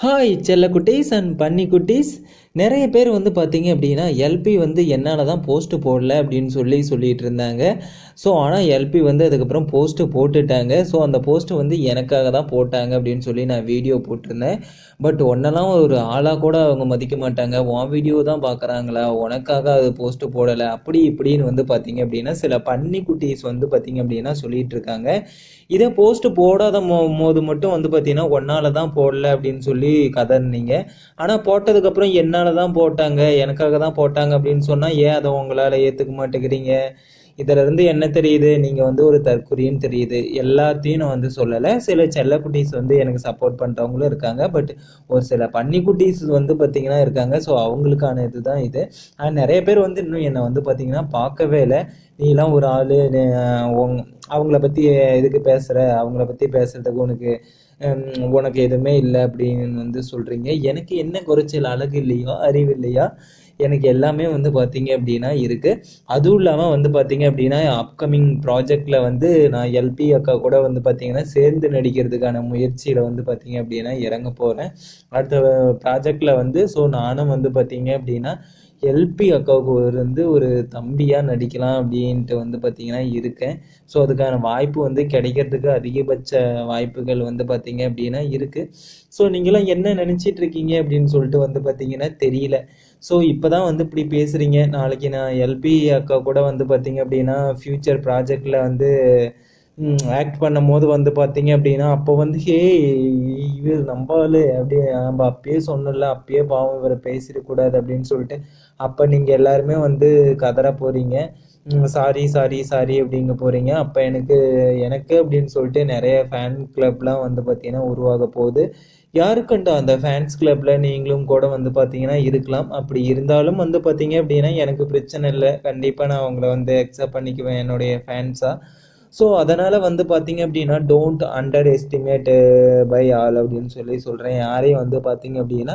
Hi செல்ல குட்டீஸ் and பன்னி குட்டீஸ் நிறைய பேர் வந்து பார்த்தீங்க அப்படின்னா எல்பி வந்து என்னால் தான் போஸ்ட்டு போடல அப்படின்னு சொல்லி சொல்லிட்டு இருந்தாங்க. ஸோ ஆனால் எல்பி வந்து அதுக்கப்புறம் போஸ்ட்டு போட்டுட்டாங்க. ஸோ அந்த போஸ்ட்டு வந்து எனக்காக தான் போட்டாங்க அப்படின்னு சொல்லி நான் வீடியோ போட்டிருந்தேன். பட் ஒன்றெல்லாம் ஒரு ஆளாக கூட அவங்க மதிக்க மாட்டாங்க. உன் வீடியோ தான் பார்க்குறாங்களா உனக்காக அது போஸ்ட்டு போடலை. அப்படி இப்படின்னு வந்து பார்த்தீங்க அப்படின்னா சில பன்னி குட்டீஸ் வந்து பார்த்தீங்க அப்படின்னா சொல்லிட்டு இருக்காங்க. இதே போஸ்ட்டு போடாத மோ போது மட்டும் வந்து பார்த்தீங்கன்னா ஒன்னால தான் போடல அப்படின்னு சொல்லி கதறினீங்க. ஆனால் போட்டதுக்கப்புறம் என்ன என்னால் தான் போட்டாங்க எனக்காக தான் போட்டாங்க அப்படின்னு சொன்னால் ஏன் அதை உங்களால் ஏற்றுக்க மாட்டேங்கிறீங்க? இதுல இருந்து என்ன தெரியுது? நீங்கள் வந்து ஒரு தற்குறின்னு தெரியுது. எல்லாத்தையும் நான் வந்து சொல்லலை. சில செல்லக்குட்டீஸ் வந்து எனக்கு சப்போர்ட் பண்ணுறவங்களும் இருக்காங்க. பட் ஒரு சில பன்னிக்குட்டீஸ் வந்து பார்த்திங்கன்னா இருக்காங்க. ஸோ அவங்களுக்கான இதுதான் இது. ஆனால் நிறைய பேர் வந்து இன்னும் என்னை வந்து பார்த்தீங்கன்னா பார்க்கவே இல்லை. நீலாம் ஒரு ஆள் அவங்கள பற்றி இதுக்கு பேசுகிற அவங்கள பற்றி பேசுகிறதுக்கு உனக்கு உனக்கு எதுவுமே இல்லை அப்படின்னு வந்து சொல்கிறீங்க எனக்கு என்ன குறைச்சல் அழகு இல்லையா அறிவு இல்லையா எனக்கு எல்லாமே வந்து பார்த்தீங்க அப்படின்னா இருக்குது அதுவும் இல்லாமல் வந்து பார்த்தீங்க அப்படின்னா அப்கமிங் ப்ராஜெக்டில் வந்து நான் எல்பி அக்கா கூட வந்து பார்த்தீங்கன்னா சேர்ந்து நடிக்கிறதுக்கான முயற்சியில் வந்து பார்த்தீங்க அப்படின்னா இறங்க போகிறேன் அடுத்த ப்ராஜெக்டில் வந்து ஸோ நானும் வந்து பார்த்தீங்க அப்படின்னா எல்பி அக்காவுக்கு வந்து ஒரு தம்பியாக நடிக்கலாம் அப்படின்ட்டு வந்து பார்த்திங்கன்னா இருக்கேன். ஸோ அதுக்கான வாய்ப்பு வந்து கிடைக்கிறதுக்கு அதிகபட்ச வாய்ப்புகள் வந்து பார்த்திங்க அப்படின்னா இருக்குது ஸோ நீங்களாம் என்ன நினச்சிட்டு இருக்கீங்க அப்படின்னு சொல்லிட்டு வந்து பார்த்தீங்கன்னா தெரியல. ஸோ இப்போ தான் வந்து இப்படி பேசுகிறீங்க நாளைக்கு நான் எல்பி அக்கா கூட வந்து பார்த்தீங்க அப்படின்னா ஃப்யூச்சர் ப்ராஜெக்டில் வந்து ஆக்ட் பண்ணும் போது வந்து பார்த்தீங்க அப்படின்னா அப்போ வந்து ஹே இவர் நம்பாலு அப்படி நம்ம அப்பயே சொன்னல அப்பயே பாவம் இவரை பேசிடக்கூடாது அப்படின்னு சொல்லிட்டு அப்போ நீங்கள் எல்லாருமே வந்து கதற போகிறீங்க சாரி சாரி சாரி அப்படிங்க போகிறீங்க அப்போ எனக்கு எனக்கு அப்படின்னு சொல்லிட்டு நிறைய ஃபேன் கிளப்லாம் வந்து பார்த்தீங்கன்னா உருவாக போகுது. யாருக்குண்டா அந்த ஃபேன்ஸ் கிளப்பில் நீங்களும் கூட வந்து பார்த்தீங்கன்னா இருக்கலாம். அப்படி இருந்தாலும் வந்து பார்த்தீங்க அப்படின்னா எனக்கு பிரச்சனை இல்லை. கண்டிப்பாக நான் அவங்கள வந்து அக்செப்ட் பண்ணிக்குவேன் என்னுடைய ஃபேன்ஸாக ஸோ அதனால் வந்து பார்த்தீங்க அப்படின்னா don't underestimate by all அப்படின்னு சொல்லி சொல்கிறேன் யாரையும் வந்து பார்த்தீங்க அப்படின்னா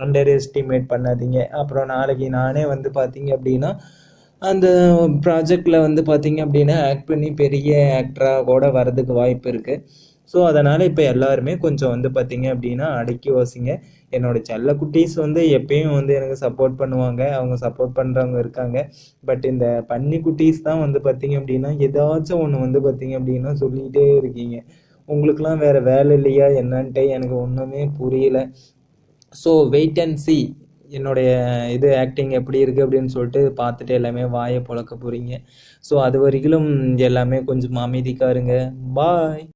அண்டர் எஸ்டிமேட் பண்ணாதீங்க. அப்புறம் நாளைக்கு நானே வந்து பார்த்தீங்க அப்படின்னா அந்த ப்ராஜெக்டில் வந்து பார்த்தீங்க அப்படின்னா ஆக்ட் பண்ணி பெரிய ஆக்டராக கூட வரதுக்கு வாய்ப்பு இருக்குது ஸோ அதனால் இப்போ எல்லாருமே கொஞ்சம் வந்து பார்த்தீங்க அப்படின்னா அடக்கி வாசிங்க. என்னோட செல்ல குட்டீஸ் வந்து எப்பயும் வந்து எனக்கு சப்போர்ட் பண்ணுவாங்க. அவங்க சப்போர்ட் பண்ணுறவங்க இருக்காங்க. பட் இந்த பன்னி குட்டீஸ் தான் வந்து பார்த்தீங்க அப்படின்னா ஏதாச்சும் ஒன்று வந்து பார்த்தீங்க அப்படின்னா சொல்லிகிட்டே இருக்கீங்க. உங்களுக்கெலாம் வேறு வேலை இல்லையா? என்னன்ட்டு எனக்கு ஒன்றுமே புரியல. ஸோ வெயிட் அண்ட் சி என்னுடைய இது ஆக்டிங் எப்படி இருக்குது அப்படின்னு சொல்லிட்டு பார்த்துட்டு எல்லாமே வாயை பொழக்க போகிறீங்க ஸோ அது வரைக்கும் எல்லாமே கொஞ்சம் அமைதிக்காருங்க பாய்